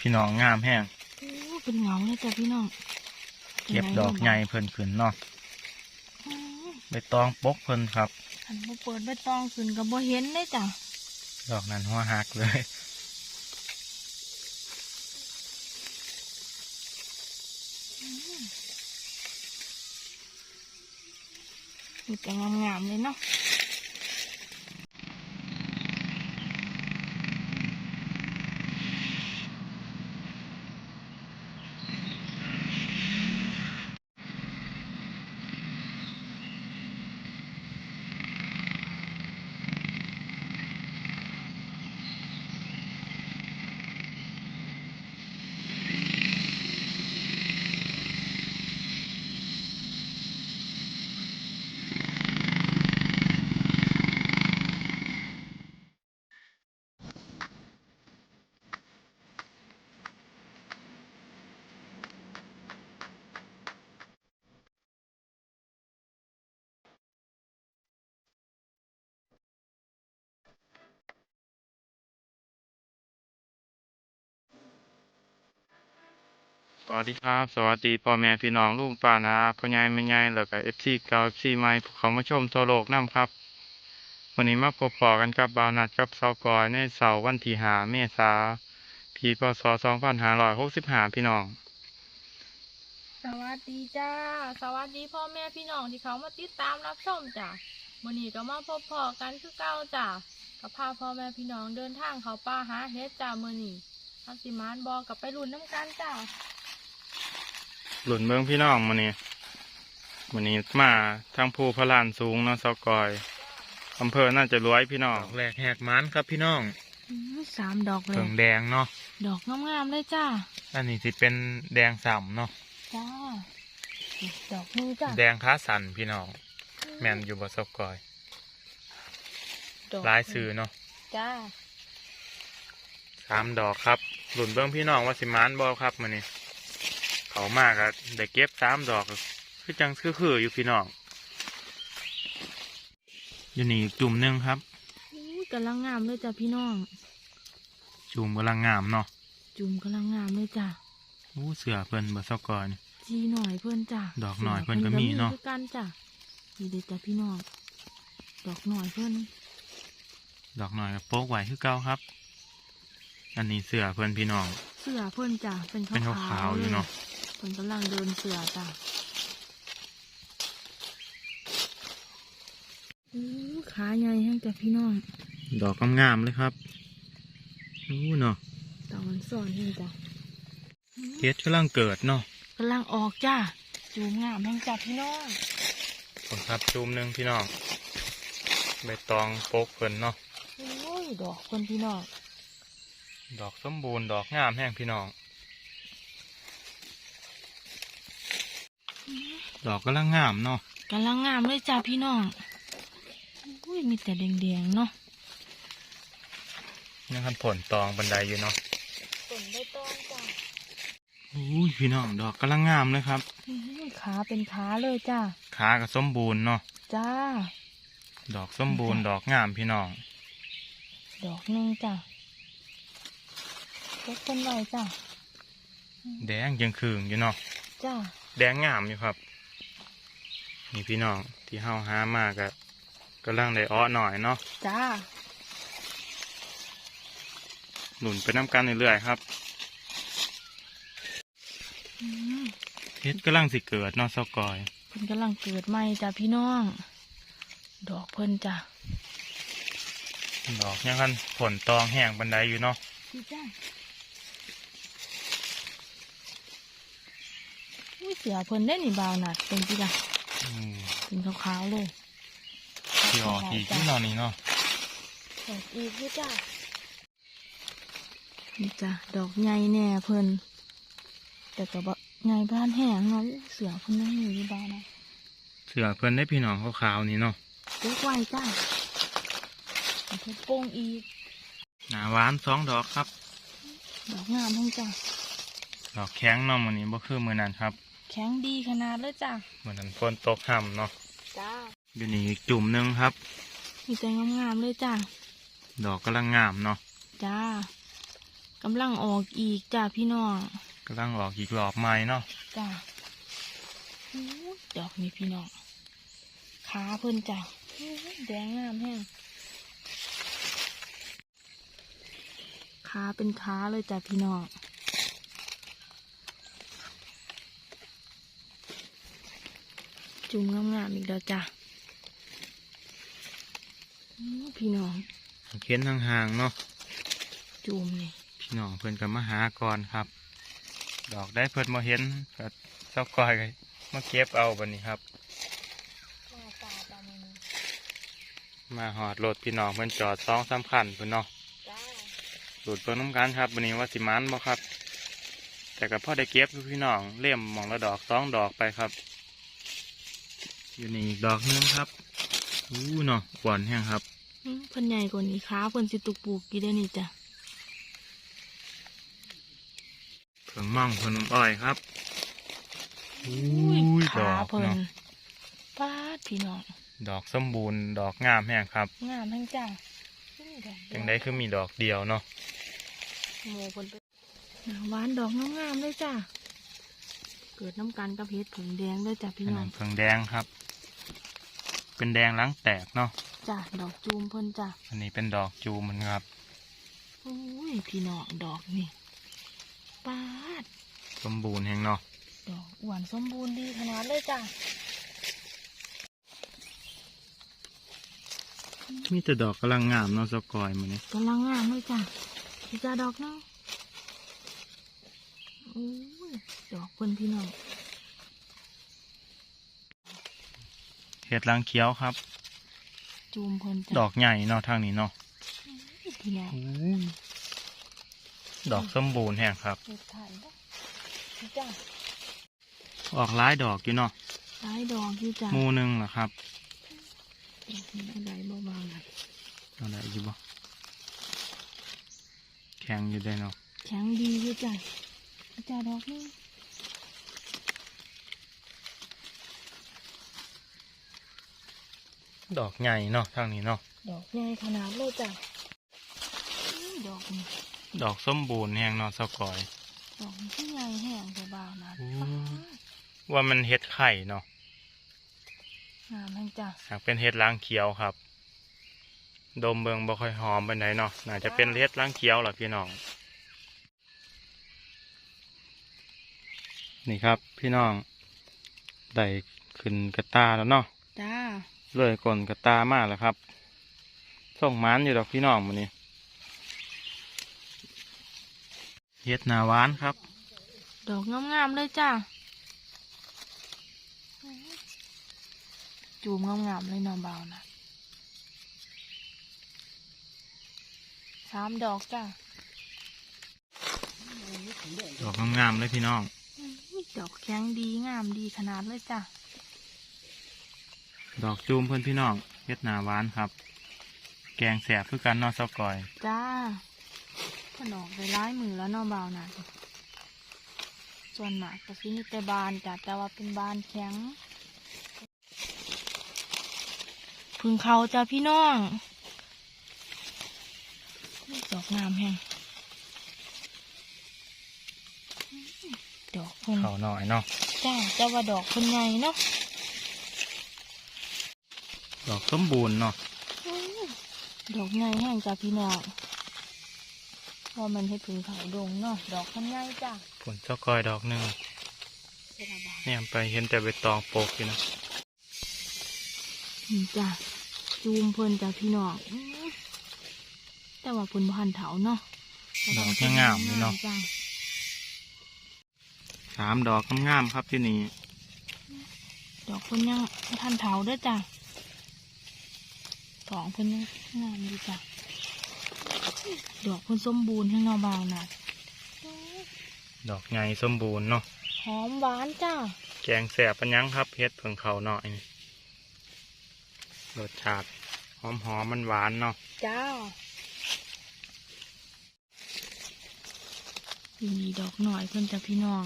พี่น้องงามแห้งโอ้เป็นเหงาเลยจ้ะพี่น้องเก็บดอกใหญ่เพิ่นขึ้นเนาะอืมใบตองปกเพิ่นครับอันบ่เปิดใบตองขึ้นก็บ่เห็นเลยจ้ะดอกนั้นหัวหักเลยมีแต่งามๆเลยเนาะ สวัสดีครับ สวัสดีพ่อแม่พี่น้องลุงป้านาพ่อใหญ่แม่ใหญ่แล้วก็เอฟซีเก่าเอฟซีใหม่พวกเขามาชมทั่วโลกนํครับวันนี้มาพบปอกันกับบาวนัดกับเสากอยในเสาร์วันที่หาเมษาปีพศสองพันห้าร้อยหกสิบห้าพี่น้อง สวัสดีจ้า สวัสดีพ่อแม่พี่น้องที่เขามาติดตามรับชมจ้ะมื้อนี้ก็มาพบพอกันคือเก่าจ้ะก็พาพ่อแม่พี่น้องเดินทางเขาป่าหาเฮ็ดจ้ามื้อนี้ทักสิมานบอกกับไปรุ่นน้ำกันจ้า หลุนเบิ้งพี่น้องมันนี้วันนี้มาทางภูพระลานสูงเนาะสกอยอำเภอน่าจะรวยพี่น้องแหลกแหกมันครับพี่น้องสามดอกเลเผิยงแดงเนาะดอกงามๆเลยจ้าอันนี้สิเป็นแดงส่ำเนาะจ้าดอกมือจ้าแดงขาสันพี่น้อง แมนอยู่บ่สกอยหลายซื้อเนาะจ้าสามดอกครับหลุนเบื้องพี่น้องว่าสิมานบอครับมันนี่ เขามากอะได้เก็บสามดอกก็คือจังคือคืออยู่พี่น้องอยู่นี่อีกจุ่มหนึงครับอู้กำลังงามเลยจ้าพี่น้อง จุ่มกำลังงามเนาะจุ่มกำลังงามเลยจ้าอู้เสือเพิ่นบ่เซอกอยนี่จีหน่อยเพื่อนจ้าดอกหน่อยเพิ่นก็มีเนาะคือกันจ้านี่เด็ดจ้าพี่น้องดอกหน่อยเพื่อนดอกหน่อยก็โป๊กไหวคือเก่าครับ อันนี้เสือเพิ่นพี่น้อง เสือเพื่อนจ้าเป็นเป็นขาวขาวๆอยู่เนาะเพื่อ นกำลังเดินเสือจ้าอู้ขาใหญ่แห้งจ้าพี่น้อง ดอกงามๆเลยครับอู้เนาะดอกมันซ่อนแห้งจ้าเฮ็ดกำลังเกิดเนาะกำลังออกจ้าจูงงามแห้งจ้าพี่น้องผลครับจุ่มหนึงพี่น้องใบตองโป๊กเพิ่นเนาะโอ้ยดอกเพื่อนพี่น้อง ดอกสมบูรณ์ดอกงามแห้งพี่น้อง ดอกกำลังงามเนาะกำลังงามเลยจ้าพี่น้องอุ้ยมีแต่แดงๆเนาะยังคันผลตองบันไดอยู่เนาะฝนใบตองจ้าอุ้ยพี่น้องดอกกำลังงามเลยครับอื้อขาเป็นขาเลยจ้าขาก็สมบูรณ์เนาะจ้า ดอกสมบูรณ์ดอกงามพี่น้อง ดอกหนึ่งจ้ะเล็กเป็นไรจ้ะแดงยังคืงอยู่เนาะจ้าแดงงามอยู่ครับ นี่พี่น้องที่เฮาหามากะกำลังได้อ้อหน่อยเนาะจ้าหนุนไปน้ำกันเรื่อยๆครับอืมเฮ็ดกำลังสิเกิดเนาะเซากอยเพิ่นกำลังเกิดใหม่จ้ะพี่น้อง ดอกเพิ่นจ้ะดอกยังคันผลตองแห้งบันไดอยู่เนาะพี่จ้าอุ้ยเสือเพิ่นได้นี่บาวหนัดเป็นจีละอืม เป็นขาวๆเลยที่ออกอีกที่นอนนี่เนาะดอกอีกพี่จ้านี่จ้ะดอกใหญ่แน่เพิ่นแต่ก็บ่ใหญ่บ้านแห้งเนาะเสือเพิ่นนั่งอยู่ที่บ้านนะเสือเพิ่นได้พี่น้องขาวๆนี่เนาะเล็กไว้จ้าเอาเพชรโป้งอีกหนาหวานสองดอกครับ ดอกงามทั้งจ้ะดอกแข็งเนาะมื้อนี้บ่คือมื้อนั้นครับ แข็งดีขนาดเลยจ้ะมื้อนั้นฝนตกห่ำเนาะจ้าอยู่นี่อีกจุ่มหนึงครับ มีแต่งามๆเลยจ้ะดอกกำลังงามเนาะจ้ากำลังออกอีกจ้าพี่น้องกำลังออกอีกรอบใหม่เนาะจ้าอู้ดอกนี้พี่น้องขาเพิ่นจ้าอู้แดงงามแห้งขาเป็นขาเลยจ้าพี่น้อง จุ่มงามๆอีกแล้วจ้าอู้พี่น้องเข็นห่างๆเนาะจุ่มนี่พี่น้องเพิ่นก็มาหาก่อนครับ ดอกได้เพิ่นมาเห็นก็เจ้าก้อยก็มาเก็บเอาบัดนี้ครับมาปลาปลาเมนูมาหอดรถพี่น้องเพิ่นจอดสองสามคันเพิ่นเนาะจ้าหลุดเพิ่นน้ำกันครับวันนี้ว่าสิมันบ่ครับ แต่ก็พอได้เก็บอยู่พี่น้องเล่มหมองละดอกสองดอกไปครับ อยู่นี่อีกดอกหนึงครับอู้เนาะหวานแห้งครับอืมเพิ่นใหญ่กว่านี้ขาเพิ่นสิตุกปูกกี่ได้นี่จ้ะเพิ่งมั่งเพิ่นอ้อยครับอู้ยดขาอกเพิ่นเนาะปาดพี่น้องดอกสมบูรณ์ดอกงามแห้งครับ งามทั้งจ้าอืมดอกจังได้คือมีดอกเดียวเนาะโมเพิ่นไปหนาหวานดอกงามๆเลยจ้าเกิดน้ำกันกับเห็ดผงแดงเลยจ้ะพี่อันน้อนั้งนเพิ่งแดงครับ เป็นแดงหล้างแตกเนาะจ้ะดอกจูมเพิ่นจ้ะอันนี้เป็นดอกจูมันครับอุ้ยพี่น้องดอกนี่ปาดสมบูรณ์แห้งเนาะดอกอ้วนสมบูรณ์ดีขนาดเลยจ้ะมีแต่ดอกกำลังงามเนาะสกอยมันนี้กำลังงามเลยจ้ะพี่จ้าดอกเนาะอุ้ยดอกเพิ่นพี่น้อง เห็ดลังเขียวครับ จูมเพิ่นดจ้ะอกใหญ่เนาะทางนี้เนาะพี่น้องดอกสมบูรณ์แห้งครับเห็ดไข่เนาะพี่จ้าออกหลายดอกอยู่เนาะหลายดอกอยู่จ้ะหมูหนึงเหรอครับดอกนี้อะไรเบาๆหน่อยเอาได้อยู่บ่แข็งอยู่ได้เนาะแข็งดีอยู่จ้ะพี่จ้าดอกนึง ดอกใหญ่เนาะทางนี้เนาะดอกใหญ่ขนาดเลยจ้ะอื้อดอกนี่ดอกสมบูรณ์แห้งเนาะสกอยดอกนี่ที่ใหญ่แห้งแต่บาวนะอู้ว่ามันเห็ดไข่เนาะงามทั้งจ้ะหากเป็นเห็ดล้างเขียวครับ ดมเบิงบ่ค่อยหอมไปไหนใดเนาะน่าจะเป็นเห็ดล้างเขียวล่ะพี่น้องนี่ครับพี่น้องได้ขึ้นกระตาแล้วเนาะจ้า เลยก่นกระตามาแล้วครับส่งหมันอยู่ดอกพี่น้องมันนี้เฮ็ดหนาหวานครับ ดอกงามๆเลยจ้ะจูมงามๆเลยเนอนเบานะสามดอกจ้ะดอกงามๆเลยพี่น้องอุ๊ยดอกแข็งดีงามดีขนาดเลยจ้ะ ดอกจูมเพื่อนพี่น้องเฮ็ดหนาหวานครับ แกงแสบคือกันเนอสกอย จ้าขนออกไปร้ายมือแล้วเนอนเบานะส่วนมากก็สิมีแต่บานจ้ะแต่ว่าเป็นบานแข็งพึ่งเขาจ้ะพี่น้องอุ๊ยดอกงามแฮงดอกเพิ่นเขาหน่อยเนาะจ้าแต่ว่าดอกเพิ่นใหญ่เนาะ ดอกสมบูรณ์เนาะอื้อดอกใหญ่แห้งจ้ะพี่น้องว่ามันให้พึ่งเขาดงเนาะดอกเพิ่นใหญ่จ้ะผลสกอยดอกหนึ่งเป็นอะไรเนี่ยไปเห็นแต่ใบตองโปกอยู่นะนี่จ้ะจูมเพิ่นจ้ะพี่น้องอื้อแต่ว่าเพิ่นบ่ทันเถาเนาะดอกงามๆอยู่เนาะจ้ะสามดอกงามๆครับที่นี่ดอกเพิ่นยังบ่ทันเถาเด้อจ้ะ สองเพิ่นยังงามดีจ้ะดอกเพิ่นสมบูรณ์ให้เงาบางน่ะดอกใหญ่สมบูรณ์เนาะหอมหวานจ้าแกงแสบปัญญังครับเฮ็ดเพิ่งเขาหน่อยนี่รสชาติหอมหอมมันหวานเนาะจ้ามีดอกหน่อยเพิ่นจ้ะพี่น้อง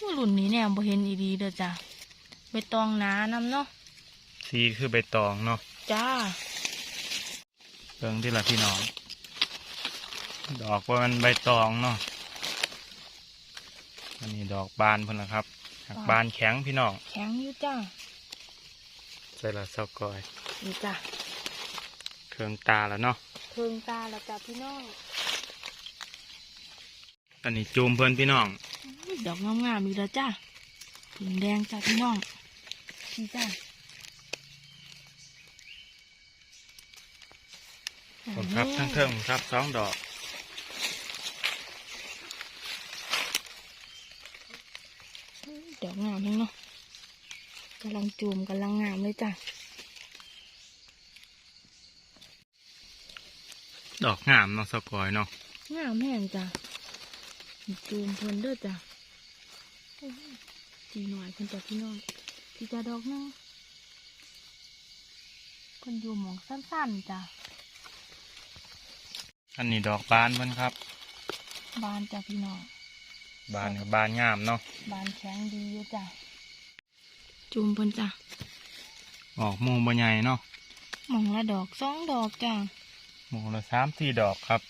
ว่ารุ่นนี้เนี่ยบ่เห็นอีดีเด้อจ้ะใบตองหนานำเนาะ สีคือใบตองเนาะจ้าเบิ่งที่ละพี่น้อง ดอกว่ามันใบตองเนาะอันนี้ดอกบานเพิ่นละครับหักบานแข็งพี่น้องแข็งอยู่จ้าใส่ละเสากอยนี่จ้ะเครื่องตาแล้วเนาะเพิงตาแล้วจ้ะพี่น้องอันนี้จูมเพิ่นพี่น้องอุ๊ยดอกงามๆอีกแล้วจ้าผึ่งแดงจ้ะพี่น้องนี่จ้า ผมครับทั้งเทิงครับสองดอกอุ๊ยดอกงามทั้งเนาะกำลังจูมกำลังงามเลยจ้ะดอกงามเนาะเสากอยเนาะงามแห้งจ้ะนี่จูมเพิ่นเด้อจ้ะอุ๊ยดีหน่อยเพิ่นจ้ะพี่น้องพี่จ้าดอกหนึงเพิ่นอยู่หมองสั้นๆจ้ะ อันนี้ดอกบานเพิ่นครับ บานจ้ะพี่น้อง บานกับบานงามเนาะ บานแข็งดีอยู่จ้ะ จุ่มเพิ่นจ้ะ ออกหมูบ่ใหญ่เนาะหมองละดอกสองดอกจ้ะหมูละสามสี่ดอกครับ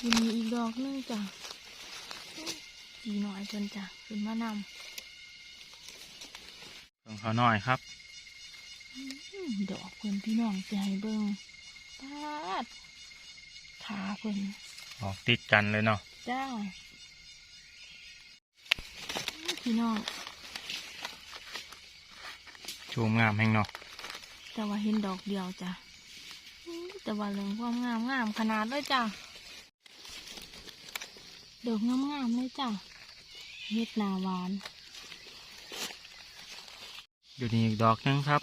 ยังมีอีกดอกหนึงจ้ะดีหน่อยเพิ่นจ้ะขึ้นมานเพิ่งเขาหน่อยครับำอื้อดอกเพิ่นพี่น้องจะให้เบิ่งปาด ขาเพิ่นออกติดกันเลยเนาะจ้าอื้อพี่น้องจูมงามแห่งเนาะแต่ว่าเห็นดอกเดียวจ้ะอื้อแต่ว่าเรื่องความงามงามขนาดเลยจ้ะดอกงามๆเลยจ้ะเฮ็ดหนาหวานอยู่นี่อีกดอกหนึงครับ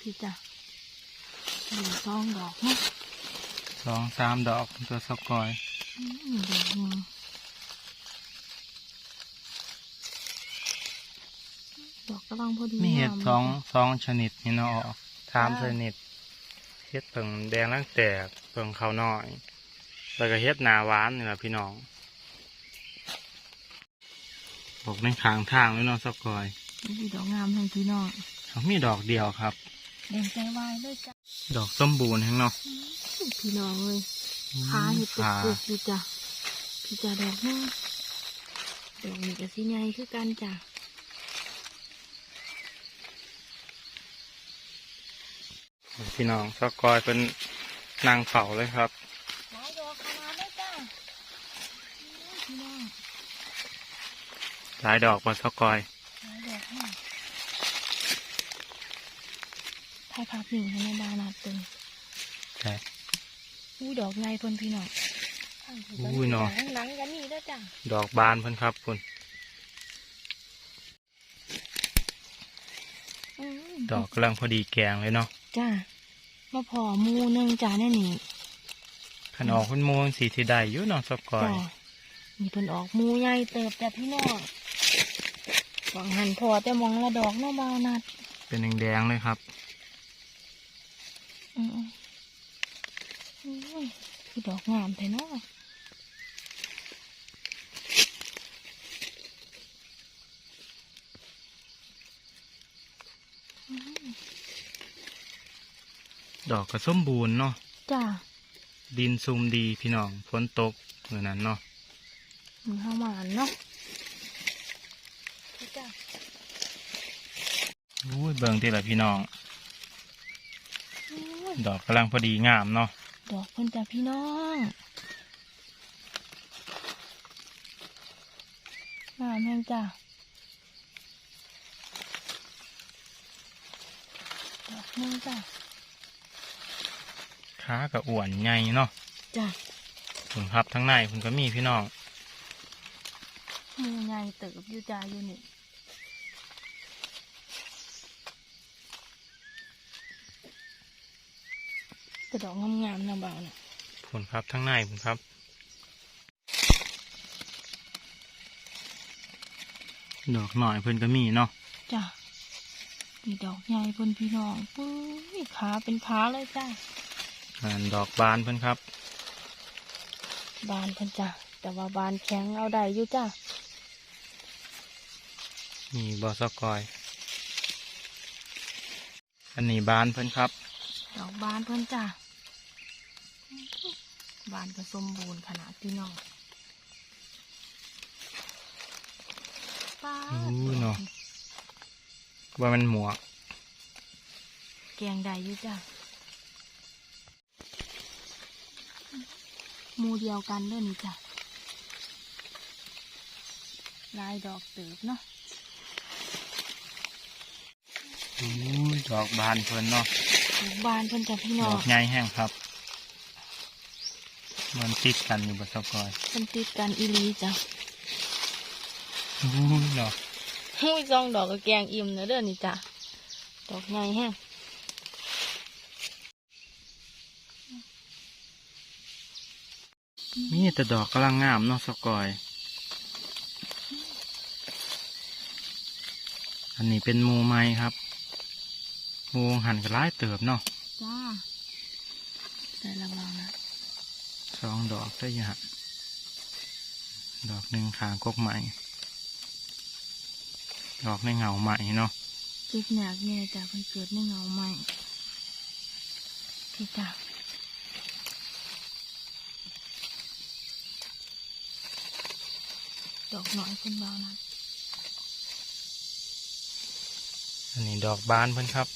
พี่จ้ะ หนึ่งสองดอกเนาะสองสามดอกตัวสกอยอืมดอกหนึ่งดอกกำลังพอดีมีเห็ดงามสองลยสองชนิดนี่เนาะออกสามจ้าชนิดเห็ดเผิงแดงล่างแตกเผิงขาวน้อย แล้วก็เห็ดหนาหวานนี่แหละพี่น้องบอกในข้างทางเลยเนาะสกอยจ้ะมีดอกงามทั้งพี่น้องเขามีดอกเดียวครับ แดงใจวายเลยจ้ะดอกสมบูรณ์ทั้งเนาะอืมพี่น้องเลยขาเห็ดขาปุกๆอยู่จ้ะพี่จ้ะดอกหนึงดอกนี้ก็สิใหญ่คือกันจ้ะพี่น้องสกอยเป็นนางเฝ้าเลยครับหลายดอกขนาดเลยจ้ะอืมพี่น้องหลายดอกกว่าสกอย หลายดอกมาก ถ่ายภาพหนึ่งให้ในดานาตึงใช่อู้ดอกไงเพ่นพี่น้องอุ้ยเนาะหลังกันนี่เด้อจ้ะดอกบานเพิ่นครับคุณอืมดอกกำลังพอดีแกงเลยเนาะจ้ามาพอหมูหนึงจ้าแน่นี่ขันออกคุณโมงสีที่ได้อยู่เนาะสกอยจ้านี่เพิ่นออกหมูใหญ่เติบจ้ะพี่น้องหวังหันพอแต่มองละดอกเนาะบาวนัดเป็นแดงๆเลยครับ อืมอืม คือดอกงามแท้เนาะดอกก็สมบูรณ์เนาะจ้าดินซุมดีพี่น้องฝนตกเหมือนนั้นเนาะมีข้าวหวานเนาะจ้าอุ้ยเบิ่งที่ละพี่น้องอืมดอกกำลังพอดีงามเนาะ ดอกเพิ่นจ้ะพี่น้องงามแห้งจ้ะดอกหนึงจ้ะขากับอ้วนใหญ่เนาะจ้ะผมครับทั้งในคุณก็มีพี่น้องมือใหญ่เติบอยู่จ้าอยู่นี่ แต่ดอกงามๆนะบ่าวน่ะผมครับทั้งในผมครับดอกหน่อยเพิ่นก็มีเนาะจ้ะนี่ดอกใหญ่เพิ่นพี่น้องปุ้ยขาเป็นขาเลยจ้ะอ่านดอกบานเพิ่นครับ บานเพิ่นจ้ะแต่ว่าบานแข็งเอาได้อยู่จ้ะมีบอสกอย อันนี้บานเพิ่นครับ ดอกบานเพิ่นจ้ะบานก็สมบูรณ์ขนาดพี่น้องป้าดอู้เนาะว่ามันหมวกแกงได้อยู่จ้ะหมูเดียวกันเด้อนี่จ้ะลายดอกเติบเนาะอู้ดอกบานเพิ่นเนาะปลูก บานเพิ่นจ้ะพี่ดน้อองกใหญ่แห้งครับ มันติดกันอยู่บนสกอยเพิ่นติดกันอีหลีจ้ะอู้เนาะหุ้ยซองดอกก็แกงอิ่มเนอะเด้อนี่จ้ะดอกใหญ่แฮงมีแต่ดอกกำลังงามเนาะสกอย อันนี้เป็นหมูไม้ครับ หมูหันกระไล่เติบเนาะจ้าใส่ระวังนะสองดอกได้อยังฮะดอกหนึ่งขางกกใหม่ ดอกในเงาใหม่เนาะเจ็บหนักเนี่ยจ้ะเพิ่นเกิดในเงาใหม่พี่จ้ะดอกน้อยเพิ่นเบานะอันนี้ดอกบานเพิ่นครับ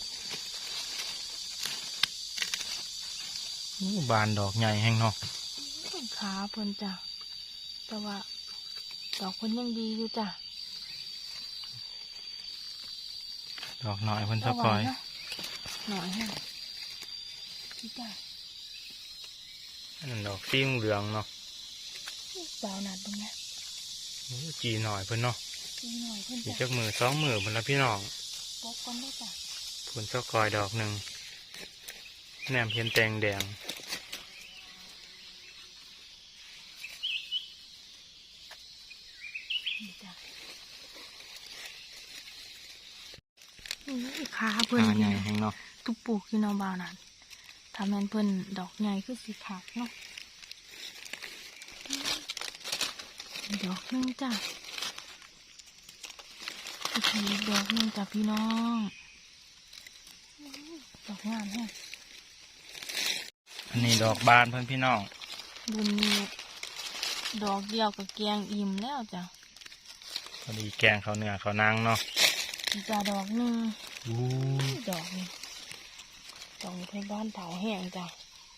บานดอกใหญ่แห้งเนาะขาเพิ่นจ้ะแต่ว่าดอกเพิ่นยังดีอยู่จ้ะดอกหน่อยเพิ่นสกอยระวังนะหน่อยแฮงพี่จ้ะอันนั้นดอกสีเหลืองเนาะเบาหนัดตรงเนี้ยอู้จีหน่อยเพิ่นเนาะดีหน่อยเพิ่นมีจ้ะจักมือสองมือเพิ่นละพี่น้องปกกันได้จ้ะเพิ่นสกอยดอกหนึ่ง แหนมเพียนแตงแดง นี่จ้ะนี่ขาเพิ่นขาใหญ่นี่แห้งเนาะตุกปลูกอยู่เนอบาวนั่นทำแมนเพิ่นดอกใหญ่คือสีขาวเนาะดอกหนึงจ้ะอีกทีดอกหนึงจ้ะพี่น้อง ดอกงามแฮะ อันนี้ดอกบานเพิ่นพี่น้องบุญนี้ดอกเดียวกับแกงอิ่มแล้วจ้ะพอดีแกงเขาวเนื้อเขาวนางเนาะอีกจ้ะดอกหนึงอู้ดอกนี้ดอกนี้เพิ่นบ้านเถาแห้งจ้ะ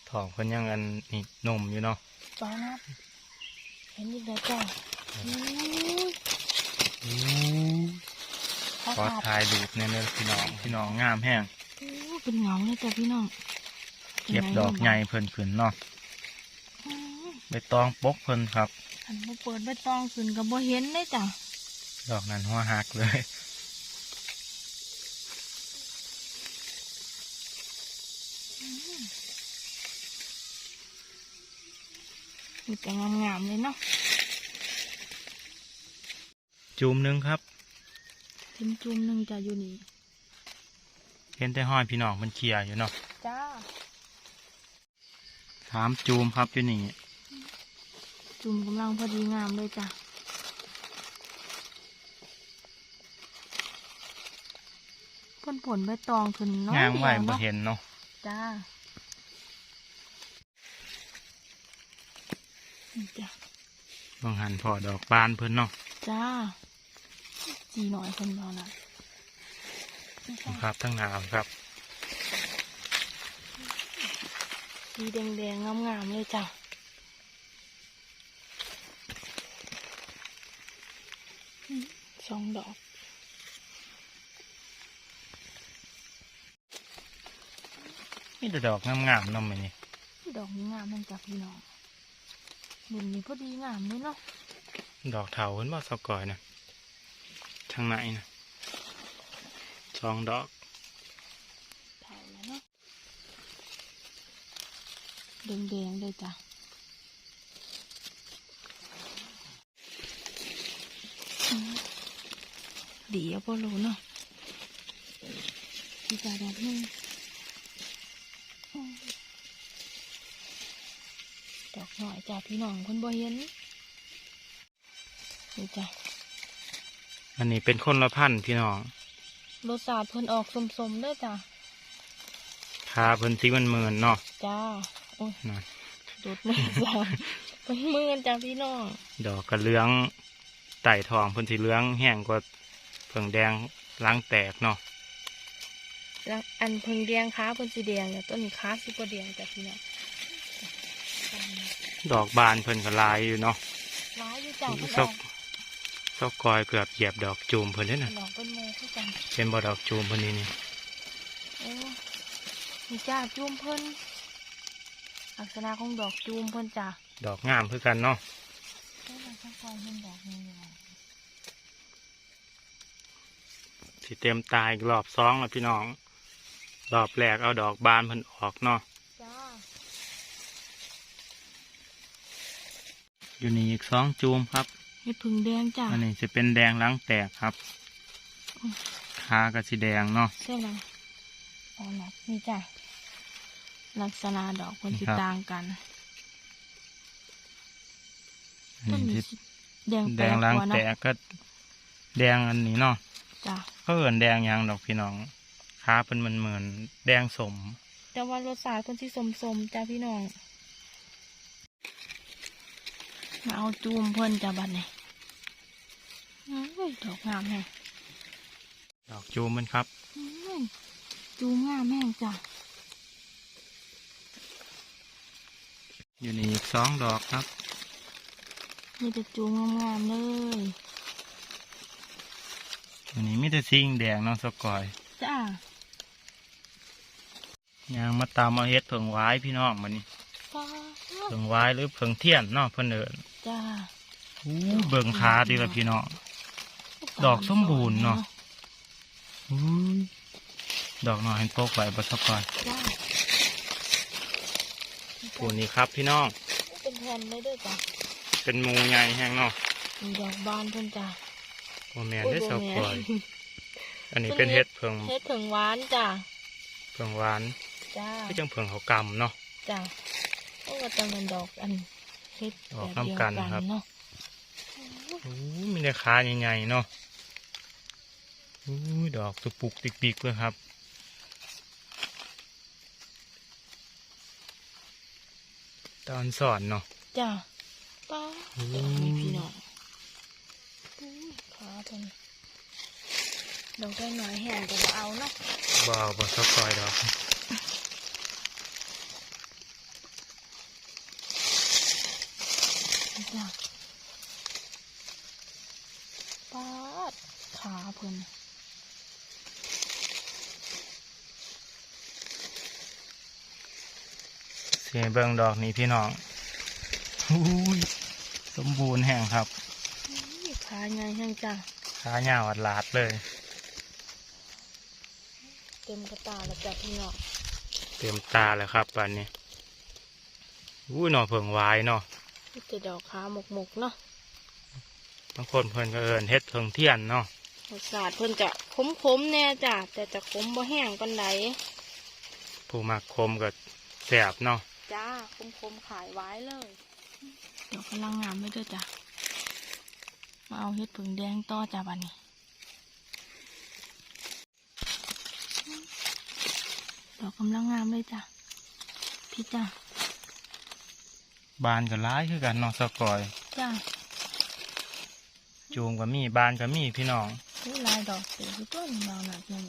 ทองเพิ่นยังอันนี่นมอยู่เนาะป้านัดเห็นอีกแล้วจ้ะอู้อู้เขาขอขาดถ่ายรูปเนี่ยเลยพี่น้องพี่น้องงามแห้งโอ้เป็นเหงาเลยจ้ะพี่น้อง เก็บดอกใหญ่เพิ่นขึ้นเนาะอืมใบตองปกเพิ่นครับอันบ่เปิดใบตองขึ้นก็บ่เห็นเลยจ้ะดอกนั้นหัวหักเลยมีแต่งามๆเลยเนาะจูมหนึงครับเต็มจุ่มหนึงจ้ะอยู่นี่เห็นแต่ห้อยพี่น้องมันเคลียร์อยู่เนาะจ้าสามจูมครับอยู่นี่จุ่มกำลังพอดีงามเลยจ้ะเพ่นผลใบตองขึ้นเนาะงามไว้เดียวบ่เนาะเห็นเนาะจ้านี่จ้ะบางหันพอดอกบานเพิ่นเนาะจ้าจีหน่อยคนเดียวนะนี่จ้ะครับทั้งหนาวครับ สีแดงๆงามๆเลยจ้ะอืมสองดอกมีแต่ดอกงามๆเนาะมื้อนี้ดอกนี้งามมันจับพี่น้องบุญนี้พอดีงามเลยเนาะดอกเถาเพิ่นบ่สกอยนะทางไหนนะสองดอก ถ่ายแล้วเนาะ แดงๆเลยจ้ะอืมดีเอาพอรู้เนาะดีจ้าดอกหนึงอืมดอกหน่อยจ้ะพี่น้องคนบ่เห็นนี่จ้ะอันนี้เป็นคนละพันธุ์พี่น้องรสชาติเพิ่นออกสมๆเด้อจ้ะคาเพิ่นสีมันเมินๆเนาะจ้า โอ้ยนะสุดมือจ้ะเป็นมือจ้ะพี่น้องดอกกระเลื้องไต่ทองเพิ่นสีเหลื้องแห้งกว่าเพิ่งแดงล้างแตกเนาะแล้วอันเพิ่งแดงค้าเพิ่นสีแดงเนี่ยต้นนี้ค้าสิบ่แดงจ้ะพี่น้องดอกบานเพิ่นก็หลายอยู่เนาะร้ายอยู่จ้ะพี่ซน้ออกงซอกกอยเกือบเหยียบดอกจูมเพิ่นเด้อน่ะดอกเป็นโมคือกันเป็นบ่ดอกจูมเพิ่นนี่นี่โอ้นี่จ้าจูมเพิ่น ลักษณะของดอกจูมเพิ่นจ้ะดอกงามคือกันเนาะเอ้ยมันค่อยๆเห็นดอกนี้อยู่สิเต็มตายอีกรอบสองแล้วพี่น้อง รอบแรกเอาดอกบานเพิ่นออกเนาะจ้าอยู่นี่อีกสองจูมครับเห็ดผึ่งแดงจ้ะอันนี้จะเป็นแดงล้างแตกครับขาก็สีแดงเนาะใช่ไหมอ๋อนะนี่จ้ะ ลักษณะดอกเพิ่นสิครับต่างกันอันต้นนี้นี้ที่สิแดงแดแปลงกล้างกว่าแตเนาะกก็ แดงอันนี้เนาะจ้ะก็เอินแดงหยังดอกพี่น้องขาเป็นมันเหมือนแดงสม แต่ว่ารสชาติเพิ่นสิสมๆจ้ะพี่น้อง มาเอาจูมเพิ่นจ้ะบัดนี้อุ้ยดอกงามแฮงดอกจูมมันครับอุ้ยจูมงามแม่งจ้ะ อยู่นี่อีกสองดอกครับ มีแต่จูมงามๆเลยอันนี้มีแต่ซิงแดงเนาะสกอยจ้ายางมาตามเอาเฮ็ดเผิงไว้พี่น้องมันนี่ฟ้าเผิงไว้หรือเผิงเทียนเนาะเพิ่นเอิญจ้าอู้เบิ่งขาดีละพี่น้องดอกสมบูรณ์เนาะอู้ยดอกน้อยเห็นโปกไว้บ่สกอย จ้าปูนี่ครับพี่น้อง เป็นแผ่นเลยเด้วยจ้ะเป็นหมูใหญ่แห้งเนาะมีดอกบานเพิ่นจ้ะโอแมนได้โอ้สบ่กแม่อนยอันนี้เป็นเฮ็ดเผิงเฮ็ดถึงหวานจ้ะเผิงหวานจ้าก็จังเผิงเขากำเนาะจ้าโอ้ก็จะเป็นดอกอันเฮ็ดออกแบบเดียวน้ำกักันนครับเนาะอู้มีแต่ขาใหญ่ๆเนาะอู้ยดอกตุกปุกติกปิกเลยครับ อนสอนเนาะจ้าป้าอืมดอกมีพี่น้องอุ้ยขาเพิ่นดอกได้หน่อยแห้งก็บ่เอาเนาะบ่เอาบ่ชอบคอยดอกจ้าป้าดขาเพิ่น สียเบิ่งดอกนี้พี่น้องอู้ยสมบูรณ์แห้งครับอุ้ยขาใหญ่แห้งจ้าขาหยาวอัดลาดเลย เต็มกระตาแล้วจ้ะพี่น้องเต็มตาแล้วครับปันนี้อู้ยหน่อเผิงหวายเนาะนี่จะดอกขาหมกหมกๆเนาะบางคนเพิ่นก็เอินเฮ็ดเผิงเทียนเนาะรสชาติเพิ่นจะขมๆแน่จ้ะแต่จะขมบ่แห้งปานใดผู้มักคมก็แสบเนาะ จ้าขมๆขายไว้เลย เดี๋ยวกำลังงามไม่ด้วยจ้ะ มาเอาเห็ดผึ่งแดงต่อจ้ะบัดนี้ดอกกำลังงามเลยจ้ะ พี่จ้ะบานก็ร้ายคือกันเนาะสกอย จ้าจูงก็มีบานก็มีพี่น้องนี่ลายดอกเสือคือต้นยาวหนักเนี่ย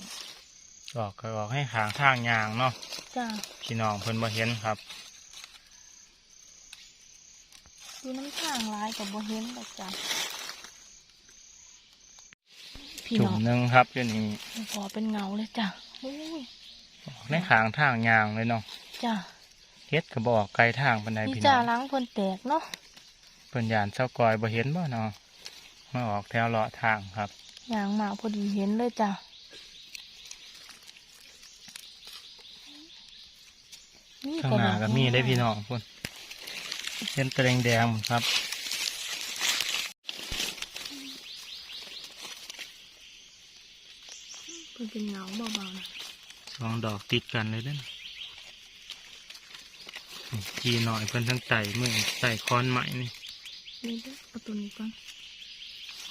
ดอกก็ออกให้หางทางยางเนาะจ้าพี่น้องเพิ่นบ่เห็นครับ ดูน้ำทางลายกับบ่เห็นดอกจ้ะพี่จุ่น้มองหนึงครับอยู่นี่พอเป็นเงาเลยจ้ะอุ้ยออกในหางทางยางเลยเนาะจ้าเฮ็ดก็บออกไกลทางปานใดนี่พี่จ้าน้องล้างเพิ่นแตกเนาะเพิ่นยานเจ้ากอยบ่เห็นบ่เนาะมาออกแถวเลาะทางครับยางมาพอดีเห็นเลยจ้ะข้างหน้าก็มีได้พี่น้องพุ่น เห็นแตแดงแดงๆหมดครับเพิ่นเป็นเงาเบาๆนะสองดอกติดกันเลยเด้อจีหน่อยเพิ่นทั้งไต่มือไต่ค้อนใหม่นี่นี่เด้อเอาตัวนี้ก่อน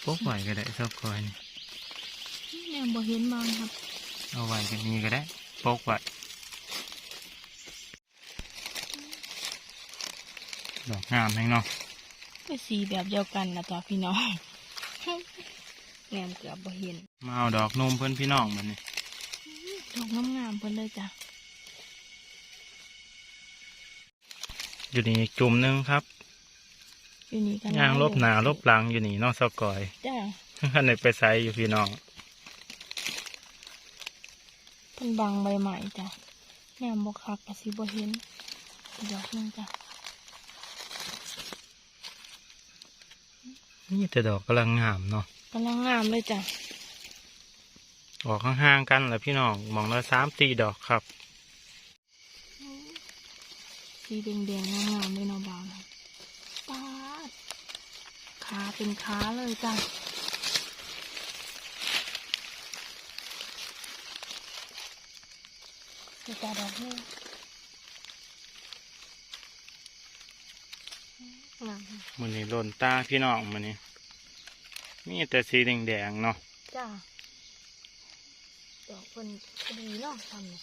พกไว้ก็ได้เจ้ากอยนี่แม่บ่เห็นบางครับ เอาไว้กันนี้ก็ได้พกไว้ ดอกงามแห้งเนาะไปสีแบบเดียวกันนะจ้ะพี่น้องแงมเกือบบ่เห็น มาเอาดอกนมเพื่อนพี่น้องมันนี่ดอกงามๆเพิ่นเลยจ้ะอยู่นี่อีกจุ่มหนึงครับ อยู่นี่กันยางลบหนาลบหลังอยู่นี่เนอกสกอยจ้ะขันในไปใส่อยู่พี่น้องเพิ่นบังใบใหม่จ้ะแงมบ่คักก็สิบ่เห็นอีกดอกหนึงจ้ะ นี่แต่ดอกกำลังงามเนาะกำลังงามเลยจ้ะออกห่างๆกันแหละพี่น้องมองละสามตีดอกครับสีแดงๆงามๆเลยเนาะบาวนะปาดขาเป็นขาเลยจ้ะมีตาดอกนี่งา มมันนี่หล่นตาพี่น้องมันนี่มีแต่สีแดงๆเนาะจ้าดอกเป็นพอดีเนาะทำเนี่ย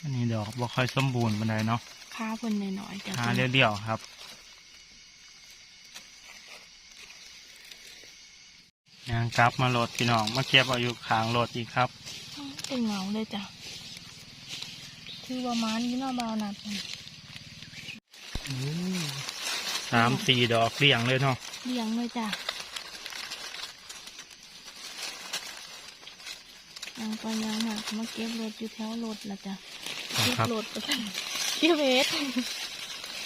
อันนี้ดอกบ่ค่อยสมบูรณ์ปานใดเนาะขาเพิ่นหน่อยๆจ้ะหาเดี่ยวๆครับยางกลับมาโหลดพี่น้องมาเก็บเอาอยู่ขางโหลดอีกครับ เป็นเหงาเลยจ้ะคือประมาณนี้เนาะบาวนัด สามสี่ดอกเรียงเลยเนาะเลี้ยงเลยจ้ะยังไปยังหักมาเก็บรถอยู่แถวรถละจ้ะเก็บครับรถไปจ้ะเก็บเวท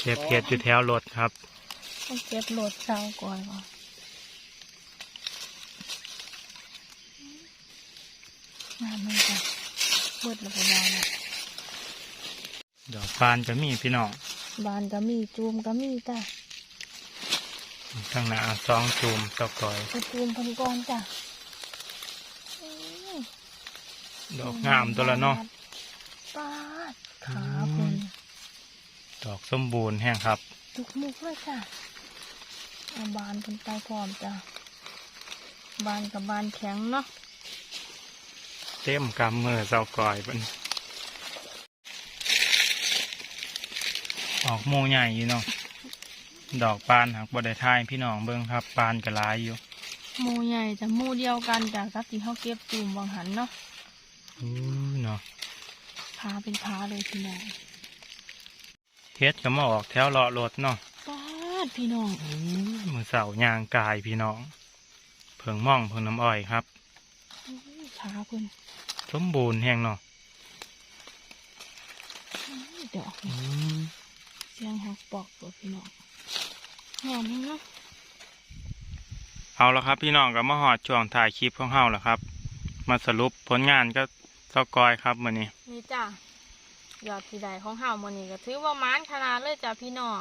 เก็บเก็บอยู่แถวรถครับต้องเก็บรถเช้าก่อนว่ะงามเลยจ้ะเบิดระเบิดบานละดอกบานจะมีพี่น้อง บานก็มีจูมก็มีจ้ะข้างหน้าสองจุ่มตะกอยไปจูมเพันก้อนจ้ะอื้อดอกงามตัวละเนาะปาดขาเพิ่นดอกสมบูรณ์แห้งครับทุกมุกเลยจ้ะเอาบานเป็นไปพร้อมจ้ะบานกับบานแข็งเนาะเต็มกำมือเจ้ากอยเป็น ออกโมใหญ่อยู่เนาะดอกปานหักบไดทายพี่น้องเบิ้งครับปานก็หลายอยู่หมูใหญ่จะหมูเดียวกันจ้ะกับที่เขาเก็บจูมวางหันเนาะอู้เนาะพาเป็นพาเลยพี่น้องเฮ็ดก็มาออกแถวเลาะรถเนาะปาดพี่น้องอู้มือเสายางกายพี่น้อง เพิงม่องเพิงน้ำอ้อยครับอื้อขาเพิ่นสมบูรณ์แห้งเนาะอื้อดอกอืมเสี ยงหักปอกตัวพี่น้องหอมเนาะเอาละครับพี่น้องก็มาหอดช่วงถ่ายคลิปของเฮาแล้วครับ มาสรุปผลงานก็เจ้ากอยครับมื้อนี้นี่จ้ะยอดที่ใดของเห่ามันนี่ก็ถือว่ามานขนาดเลยจ้ะพี่น้อง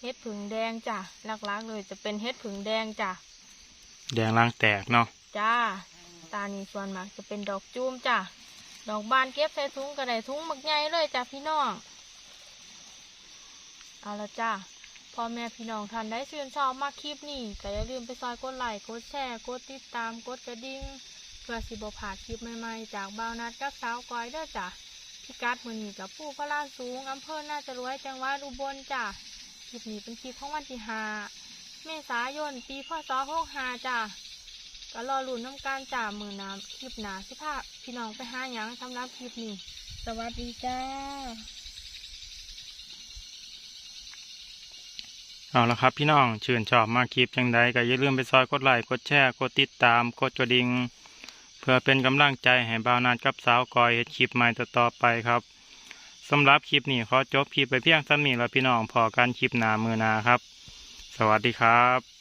เฮ็ดผึ่งแดงจ้ะหลักๆเลยจะเป็นเฮ็ดผึ่งแดงจ้ะแดงล่างแตกเนาะจ้าตานี่ส่วนมากจะเป็นดอกจูมจ้ะดอกบานเก็บใส่ถุงกระไดถุงหมักใหญ่เลยจ้ะพี่น้อง เอาละจ้าพ่อแม่พี่น้องท่านได้ชื่นชอบมากคลิปนี้ก็อย่าลืมไปซอยกดไลค์กดแชร์กดติดตามกดกระดิ่งเพื่อสิบพลาดคลิปใหม่ๆ จากบ่าวนัดกับสาวก้อยเด้อจ้ะพิกัดมือนีกับผู้พระลาสูงอำเภอน่าจะรวยจังหวัดอุบลจ้ะคลิปนี้เป็นคลิปของวันที่ห้าเมษายนปีพศหกห้าจ้ะก็รอลุ้นน้ำการจ่ามือน้ำคลิปหนาสิพาพี่น้องไปหาหยังสำหรับคลิปนี้ สวัสดีจ้า เอาละครับพี่น้องชื่นชอบมาคลิปจังใดก็อย่าลืมไปซอยกดไลค์กดแชร์กดติดตามกดกระดิ่งเพื่อเป็นกำลังใจให้บ่าวนาดกับสาวกอยคลิปใหม่ต่อไปครับสำหรับคลิปนี้ขอจบคลิปไปเพียงเท่านี้แล้วพี่น้องพอกันคลิปหน้ามือนาครับ สวัสดีครับ